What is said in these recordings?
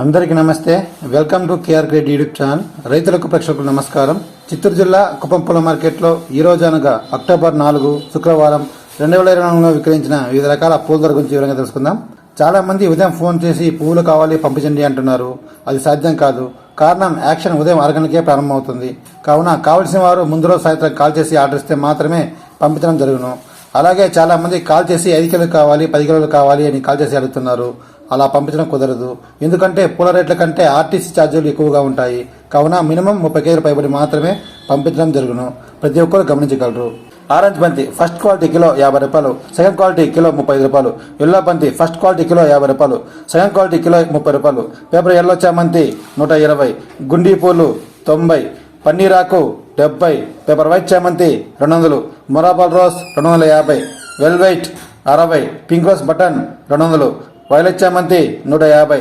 అందరికీ నమస్తే. Welcome to KR grade YouTube channel రైతులకు ప్రేక్షకులకు నమస్కారం. చిత్తూరు జిల్లా కుప్పం పూల మార్కెట్లో ఈ రోజు అనగా అక్టోబర్ నాలుగు శుక్రవారం రెండు వేల ఇరవై నాలుగులో విక్రయించిన వివిధ రకాల పూల ధర గురించి వివరంగా తెలుసుకుందాం. చాలా మంది ఉదయం ఫోన్ చేసి పువ్వులు కావాలి పంపించండి అంటున్నారు. అది సాధ్యం కాదు. కారణం యాక్షన్ ఉదయం అరగనికే ప్రారంభమవుతుంది. కావున కావలసిన వారు ముందు రోజు సాయంత్రం కాల్ చేసి ఆర్డర్ ఇస్తే మాత్రమే పంపించడం జరుగును. అలాగే చాలా మంది కాల్ చేసి ఐదు కిలోలు కావాలి పది కిలోలు కావాలి అని కాల్ చేసి అడుగుతున్నారు. అలా పంపించడం కుదరదు. ఎందుకంటే పూల రేట్ల కంటే ఆర్టీసీ ఛార్జీలు ఎక్కువగా ఉంటాయి. కావున మినిమం ముప్పై కేజీలు పైబడి మాత్రమే పంపించడం జరుగును. ప్రతి ఒక్కరు గమనించగలరు. ఆరెంజ్ బంతి ఫస్ట్ క్వాలిటీ కిలో యాభై రూపాయలు. సెకండ్ క్వాలిటీ కిలో ముప్పై ఐదు రూపాయలు. ఎల్లో బంతి ఫస్ట్ క్వాలిటీ కిలో యాభై రూపాయలు. సెకండ్ క్వాలిటీ కిలో ముప్పై రూపాయలు. పేపర్ ఎల్లో చామంతి నూట ఇరవై. గుండీ పూలు తొంభై. పన్నీరాకు డెబ్బై. పేపర్ వైట్ చామంతి రెండు వందలు. మొరాబల్ రోస్ రెండు వందల యాభై. వెల్వైట్ అరవై. పింక్ రోస్ బటన్ రెండు వందలు. వైలెట్ చామంతి నూట యాభై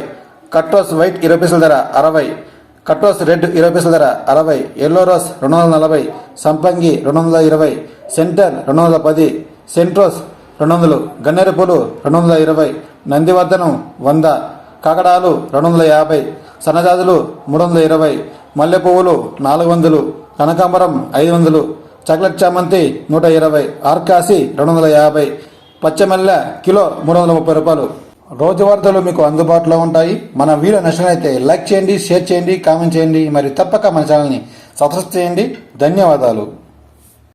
కట్టోస్ వైట్ ఇరవై పైసల ధర అరవై కట్టోస్ రెడ్ ఇరవై పైసల ధర అరవై ఎల్లో రోస్ రెండు వందల నలభై సంపంగి రెండు వందల ఇరవై సెంటర్ రెండు వందల పది సెంట్రోస్ రెండు వందలు గన్నేరు పూలు రెండు వందల ఇరవై నందివర్ధనం వంద కాకడాలు రెండు వందల యాభై సన్నజాజులు మూడు వందల ఇరవై మల్లె పువ్వులు నాలుగు వందలు కనకాంబరం ఐదు వందలు చాక్లెట్ చామంతి నూట ఇరవై ఆర్కాసి రెండు వందల యాభై పచ్చమల్లె కిలో మూడు వందల ముప్పై రూపాయలు. రోజు వార్తలు మీకు అందుబాటులో ఉంటాయి. మన వీడియో నచ్చినట్లయితే లైక్ చేయండి షేర్ చేయండి కామెంట్ చేయండి. మరియు తప్పక మన ఛానల్ని సబ్స్క్రైబ్ చేయండి. ధన్యవాదాలు.